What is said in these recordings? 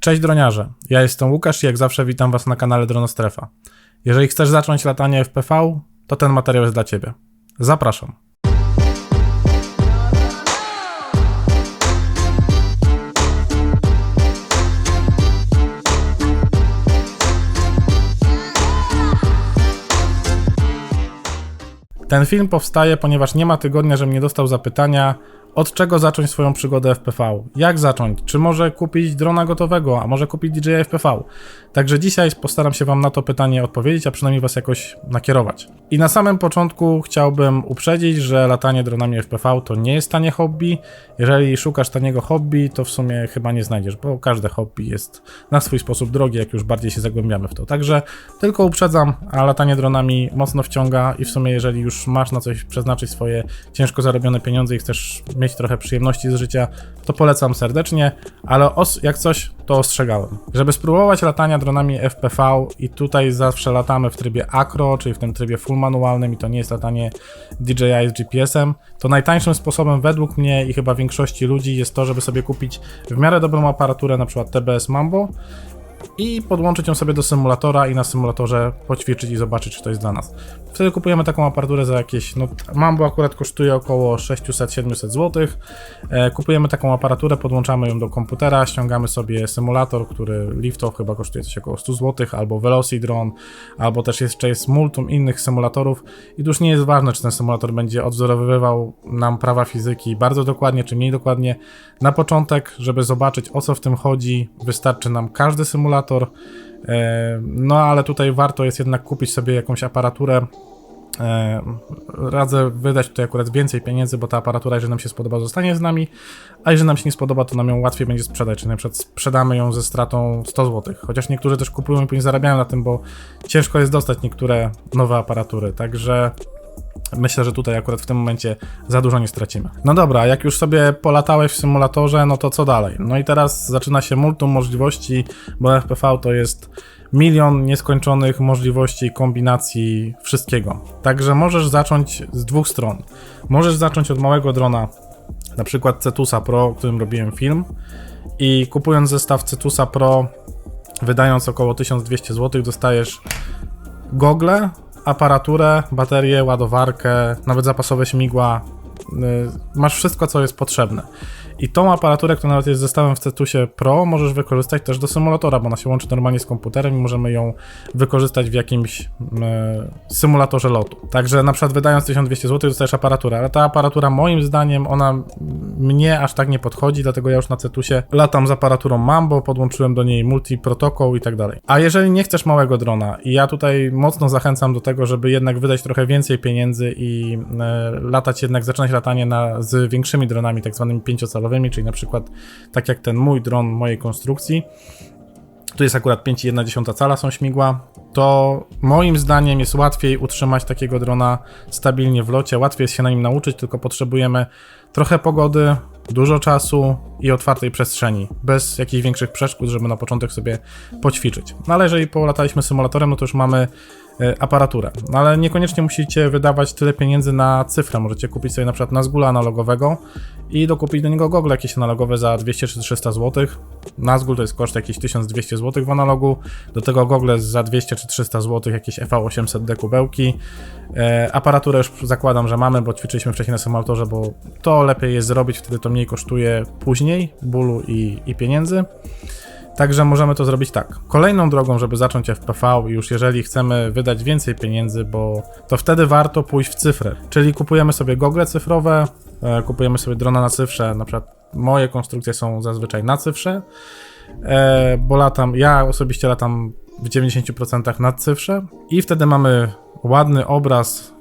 Cześć droniarze, ja jestem Łukasz i jak zawsze witam Was na kanale Dronostrefa. Jeżeli chcesz zacząć latanie FPV, to ten materiał jest dla Ciebie. Zapraszam. Ten film powstaje, ponieważ nie ma tygodnia, żebym nie dostał zapytania, od czego zacząć swoją przygodę FPV? Jak zacząć? Czy może kupić drona gotowego, a może kupić DJI FPV? Także dzisiaj postaram się Wam na to pytanie odpowiedzieć, a przynajmniej Was jakoś nakierować. I na samym początku chciałbym uprzedzić, że latanie dronami FPV to nie jest tanie hobby. Jeżeli szukasz taniego hobby, to w sumie chyba nie znajdziesz, bo każde hobby jest na swój sposób drogie, jak już bardziej się zagłębiamy w to. Także tylko uprzedzam, a latanie dronami mocno wciąga i w sumie jeżeli już masz na coś przeznaczyć swoje ciężko zarobione pieniądze i chcesz mieć trochę przyjemności z życia, to polecam serdecznie, ale os- jak coś, to ostrzegałem. Żeby spróbować latania dronami FPV i tutaj zawsze latamy w trybie acro, czyli w tym trybie full manualnym i to nie jest latanie DJI z GPS-em, to najtańszym sposobem według mnie i chyba większości ludzi jest to, żeby sobie kupić w miarę dobrą aparaturę, na przykład TBS Mambo i podłączyć ją sobie do symulatora i na symulatorze poćwiczyć i zobaczyć, czy to jest dla nas. Wtedy kupujemy taką aparaturę za jakieś, no Mambo akurat kosztuje około 600-700 zł. E, kupujemy taką aparaturę, podłączamy ją do komputera, ściągamy sobie symulator, który Liftoff chyba kosztuje coś około 100 zł, albo Velocidron, albo też jeszcze jest multum innych symulatorów i już nie jest ważne, czy ten symulator będzie odwzorowywał nam prawa fizyki bardzo dokładnie, czy mniej dokładnie. Na początek, żeby zobaczyć o co w tym chodzi, wystarczy nam każdy symulator. E, No ale tutaj warto jest jednak kupić sobie jakąś aparaturę. E, Radzę wydać tutaj akurat więcej pieniędzy, bo ta aparatura, jeżeli nam się spodoba, zostanie z nami, a jeżeli nam się nie spodoba, to nam ją łatwiej będzie sprzedać, czyli na przykład sprzedamy ją ze stratą 100 zł. Chociaż niektórzy też kupują i później zarabiają na tym, bo ciężko jest dostać niektóre nowe aparatury, także Myślę, że tutaj akurat w tym momencie za dużo nie stracimy. No dobra, jak już sobie polatałeś w symulatorze, no to co dalej? No i teraz zaczyna się multum możliwości, bo FPV to jest milion nieskończonych możliwości kombinacji wszystkiego. Także możesz zacząć z dwóch stron. Możesz zacząć od małego drona, na przykład Cetusa Pro, o którym robiłem film i kupując zestaw Cetusa Pro, wydając około 1200 zł, dostajesz gogle, aparaturę, baterię, ładowarkę, nawet zapasowe śmigła. Y, Masz wszystko, co jest potrzebne. I tą aparaturę, która nawet jest zestawem w Cetusie Pro, możesz wykorzystać też do symulatora, bo ona się łączy normalnie z komputerem i możemy ją wykorzystać w jakimś y, symulatorze lotu. Także na przykład wydając 1200 zł dostajesz aparaturę, ale ta aparatura moim zdaniem ona mnie aż tak nie podchodzi, dlatego ja już na Cetusie latam z aparaturą Mambo, podłączyłem do niej multiprotokół i tak dalej. A jeżeli nie chcesz małego drona i ja tutaj mocno zachęcam do tego, żeby jednak wydać trochę więcej pieniędzy i e, latać jednak, zaczynać latanie na, z większymi dronami, tak zwanymi pięciocalowymi, czyli na przykład tak jak ten mój dron mojej konstrukcji, tu jest akurat 5,1 cala są śmigła, to moim zdaniem jest łatwiej utrzymać takiego drona stabilnie w locie, łatwiej jest się na nim nauczyć, tylko potrzebujemy trochę pogody, dużo czasu i otwartej przestrzeni, bez jakichś większych przeszkód, żeby na początek sobie poćwiczyć. No ale jeżeli polataliśmy symulatorem, no to już mamy e, aparaturę. No ale niekoniecznie musicie wydawać tyle pieniędzy na cyfrę. Możecie kupić sobie na przykład Nazgula analogowego i dokupić do niego gogle jakieś analogowe za 200 czy 300 zł. Nazgul to jest koszt jakieś 1200 zł w analogu. Do tego gogle za 200 czy 300 zł jakieś FA800D kubełki. E, aparaturę już zakładam, że mamy, bo ćwiczyliśmy wcześniej na symulatorze, bo to lepiej jest zrobić, wtedy to mniej kosztuje później bólu i, i pieniędzy. Także możemy to zrobić tak. Kolejną drogą, żeby zacząć FPV, już jeżeli chcemy wydać więcej pieniędzy, bo to wtedy warto pójść w cyfrę. Czyli kupujemy sobie gogle cyfrowe, e, kupujemy sobie drona na cyfrze. Na przykład moje konstrukcje są zazwyczaj na cyfrze, e, bo latam, ja osobiście latam w 90% na cyfrze i wtedy mamy ładny obraz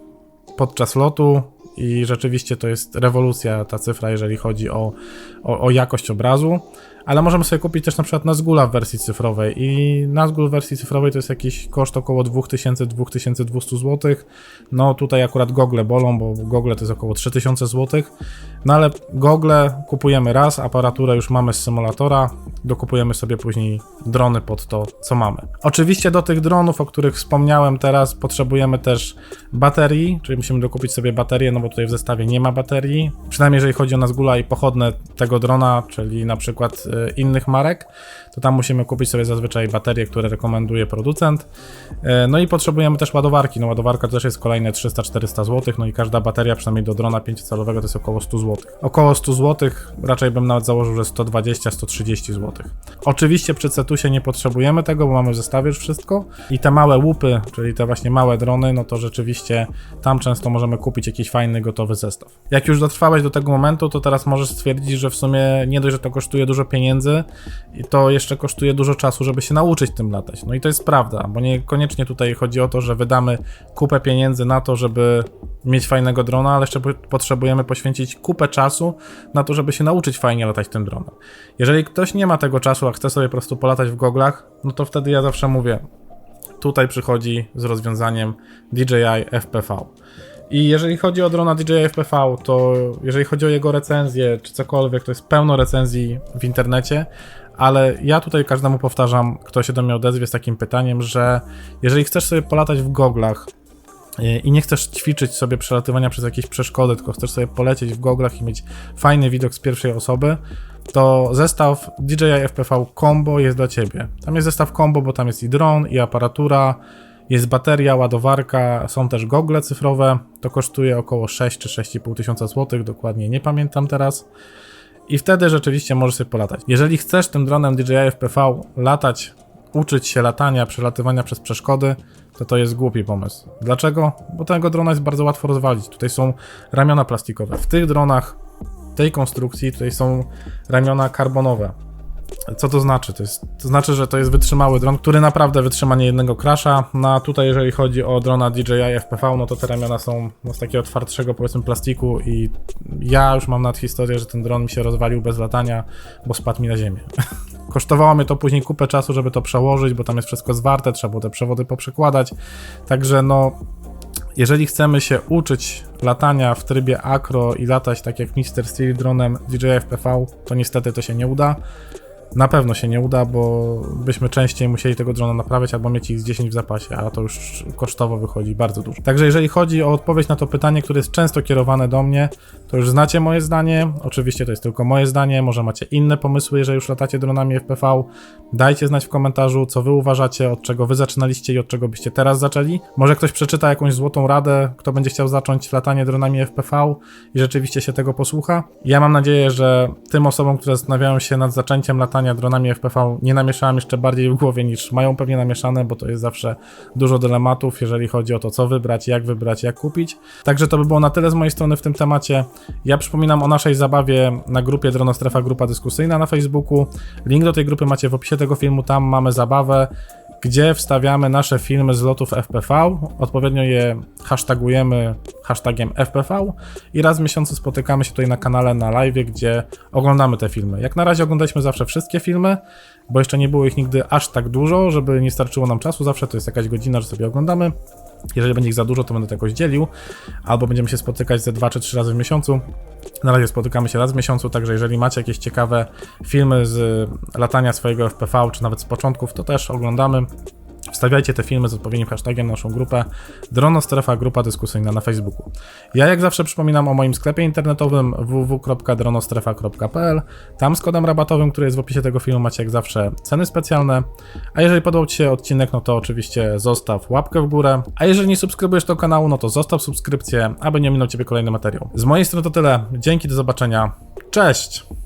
podczas lotu i rzeczywiście to jest rewolucja ta cyfra, jeżeli chodzi o, o, o jakość obrazu. Ale możemy sobie kupić też na przykład Nazgula w wersji cyfrowej i Nazgul w wersji cyfrowej to jest jakiś koszt około 2000-2200 zł. No tutaj akurat gogle bolą, bo gogle to jest około 3000 zł. No ale gogle kupujemy raz, aparaturę już mamy z symulatora, dokupujemy sobie później drony pod to, co mamy. Oczywiście do tych dronów, o których wspomniałem teraz, potrzebujemy też baterii, czyli musimy dokupić sobie baterię, no bo tutaj w zestawie nie ma baterii. Przynajmniej jeżeli chodzi o Nazgula i pochodne tego drona, czyli na przykład innych marek, to tam musimy kupić sobie zazwyczaj baterie, które rekomenduje producent. E, No i potrzebujemy też ładowarki. No ładowarka to też jest kolejne 300-400 zł, no i każda bateria, przynajmniej do drona 5-calowego, to jest około 100 zł. Około 100 zł, raczej bym nawet założył, że 120-130 zł. Oczywiście przy Cetusie nie potrzebujemy tego, bo mamy w zestawie już wszystko i te małe łupy, czyli te właśnie małe drony, no to rzeczywiście tam często możemy kupić jakiś fajny, gotowy zestaw. Jak już dotrwałeś do tego momentu, to teraz możesz stwierdzić, że w sumie nie dość, że to kosztuje dużo pieniędzy, i to jeszcze kosztuje dużo czasu, żeby się nauczyć tym latać. No i to jest prawda, bo niekoniecznie tutaj chodzi o to, że wydamy kupę pieniędzy na to, żeby mieć fajnego drona, ale jeszcze po- potrzebujemy poświęcić kupę czasu na to, żeby się nauczyć fajnie latać tym dronem. Jeżeli ktoś nie ma tego czasu, a chce sobie po prostu polatać w goglach, no to wtedy ja zawsze mówię, tutaj przychodzi z rozwiązaniem DJI FPV. I jeżeli chodzi o drona DJI FPV, to jeżeli chodzi o jego recenzję czy cokolwiek, to jest pełno recenzji w internecie, ale ja tutaj każdemu powtarzam, kto się do mnie odezwie z takim pytaniem, że jeżeli chcesz sobie polatać w goglach e, i nie chcesz ćwiczyć sobie przelatywania przez jakieś przeszkody, tylko chcesz sobie polecieć w goglach i mieć fajny widok z pierwszej osoby, to zestaw DJI FPV Combo jest dla Ciebie. Tam jest zestaw Combo, bo tam jest i dron, i aparatura, jest bateria, ładowarka, są też gogle cyfrowe. To kosztuje około 6 czy 6,5 tysiąca złotych, dokładnie nie pamiętam teraz. I wtedy rzeczywiście możesz sobie polatać. Jeżeli chcesz tym dronem DJI FPV latać, uczyć się latania, przelatywania przez przeszkody, to to jest głupi pomysł. Dlaczego? Bo tego drona jest bardzo łatwo rozwalić. Tutaj są ramiona plastikowe. W tych dronach, tej konstrukcji, tutaj są ramiona karbonowe. Co to znaczy? To, jest, to znaczy, że to jest wytrzymały dron, który naprawdę wytrzyma niejednego crasha. No a tutaj, jeżeli chodzi o drona DJI FPV, no to te ramiona są no, z takiego twardszego, powiedzmy, plastiku i ja już mam nad historię, że ten dron mi się rozwalił bez latania, bo spadł mi na ziemię. Kosztowało mnie to później kupę czasu, żeby to przełożyć, bo tam jest wszystko zwarte, trzeba było te przewody poprzekładać. Także no, jeżeli chcemy się uczyć latania w trybie acro i latać tak jak Mr. Steel dronem DJI FPV, to niestety to się nie uda. Na pewno się nie uda, bo byśmy częściej musieli tego drona naprawiać albo mieć ich z 10 w zapasie, a to już kosztowo wychodzi bardzo dużo. Także jeżeli chodzi o odpowiedź na to pytanie, które jest często kierowane do mnie, to już znacie moje zdanie. Oczywiście to jest tylko moje zdanie, może macie inne pomysły, jeżeli już latacie dronami FPV. Dajcie znać w komentarzu, co wy uważacie, od czego wy zaczynaliście i od czego byście teraz zaczęli. Może ktoś przeczyta jakąś złotą radę, kto będzie chciał zacząć latanie dronami FPV i rzeczywiście się tego posłucha. Ja mam nadzieję, że tym osobom, które zastanawiają się nad zaczęciem latania dronami FPV, nie namieszałem jeszcze bardziej w głowie niż mają pewnie namieszane, bo to jest zawsze dużo dylematów, jeżeli chodzi o to, co wybrać, jak wybrać, jak kupić. Także to by było na tyle z mojej strony w tym temacie. Ja przypominam o naszej zabawie na grupie Dronostrefa Grupa Dyskusyjna na Facebooku. Link do tej grupy macie w opisie tego filmu, tam mamy zabawę gdzie wstawiamy nasze filmy z lotów FPV, odpowiednio je hashtagujemy hashtagiem FPV i raz w miesiącu spotykamy się tutaj na kanale na live, gdzie oglądamy te filmy. Jak na razie oglądaliśmy zawsze wszystkie filmy, bo jeszcze nie było ich nigdy aż tak dużo, żeby nie starczyło nam czasu, zawsze to jest jakaś godzina, że sobie oglądamy. Jeżeli będzie ich za dużo, to będę to jakoś dzielił, albo będziemy się spotykać ze dwa czy trzy razy w miesiącu. Na razie spotykamy się raz w miesiącu, także jeżeli macie jakieś ciekawe filmy z latania swojego FPV, czy nawet z początków, to też oglądamy. Wstawiajcie te filmy z odpowiednim hashtagiem na naszą grupę Dronostrefa Grupa Dyskusyjna na Facebooku. Ja jak zawsze przypominam o moim sklepie internetowym www.dronostrefa.pl. Tam z kodem rabatowym, który jest w opisie tego filmu macie jak zawsze ceny specjalne. A jeżeli podobał Ci się odcinek, no to oczywiście zostaw łapkę w górę. A jeżeli nie subskrybujesz do kanału, no to zostaw subskrypcję, aby nie minął Ciebie kolejny materiał. Z mojej strony to tyle. Dzięki, do zobaczenia. Cześć!